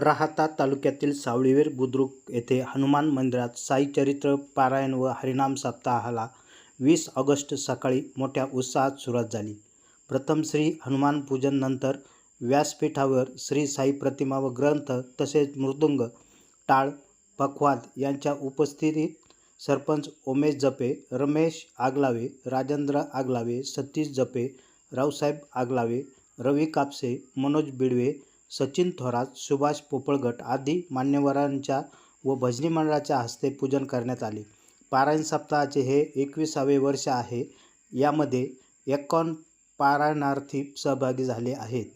राहाता तालुक्यातील सावळीवेर बुद्रुक येथे हनुमान मंदिरात साई चरित्र पारायण व हरिनाम सप्ताहाला वीस ऑगस्ट सकाळी मोठ्या उत्साहात सुरुवात झाली. प्रथम श्री हनुमान पूजन नंतर व्यासपीठावर श्री साई प्रतिमा व ग्रंथ तसेच मृदुंग टाळ पखवाद यांच्या उपस्थितीत सरपंच उमेश जपे रमेश आगलावे राजेंद्र आगलावे सतीश जपे रावसाहेब आगलावे रवी कापसे मनोज बिडवे सचिन थोरात सुभाष पोपळगट आदी मान्यवरांच्या व भजनी मंडळाच्या हस्ते पूजन करण्यात आले. पारायण सप्ताहाचे हे एकविसावे वर्ष आहे. यामध्ये एकावन्न पारायणार्थी सहभागी झाले आहेत.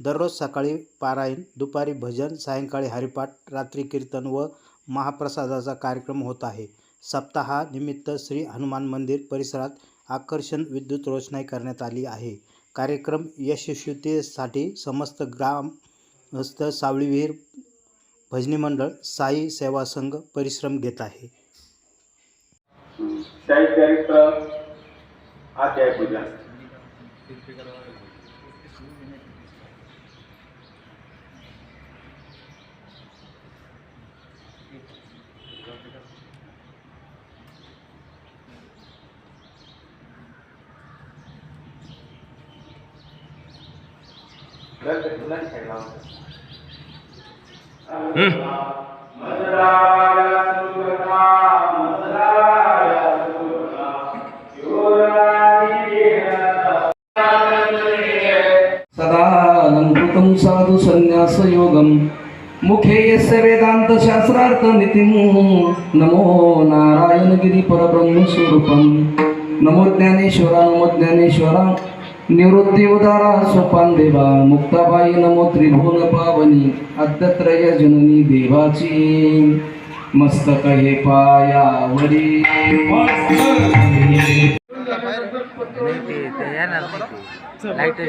दररोज सकाळी पारायण दुपारी भजन सायंकाळी हरिपाठ रात्री कीर्तन व महाप्रसादाचा कार्यक्रम होत आहे. सप्ताहानिमित्त श्री हनुमान मंदिर परिसरात आकर्षण विद्युत रोषणाई करण्यात आली आहे. कार्यक्रम यशस्वीतेसाठी समस्त ग्राम ग्रामस्थ सावळीविहीर भजनी मंडळ साई सेवा संघ परिश्रम घेत आहे. शाही चरित्र अध्याय साधु संन्यास साधु मुखे यस्य वेदान्तशास्त्रार्थ नीतिं नमो परब्रह्म स्वरूपम नमो ज्ञानेश्वरा नमो ज्ञानेश्वरा निवृत्ती उदारा सोपान देवा मुक्ताबाई नमो त्रिभुवन पावनी अद्यत्रय जननी देवाची. मस्तक हे पायावरी. नाही ते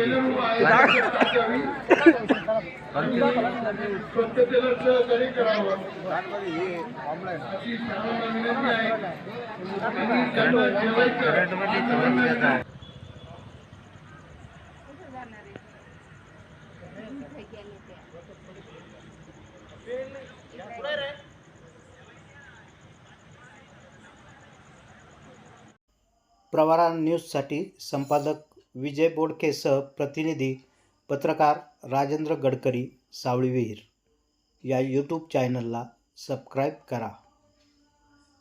प्रवारा न्यूजसाठी संपादक विजय बोडकेसह प्रतिनिधी पत्रकार राजेंद्र गडकरी सावळी विहीर. या यूट्यूब चॅनलला सबस्क्राईब करा.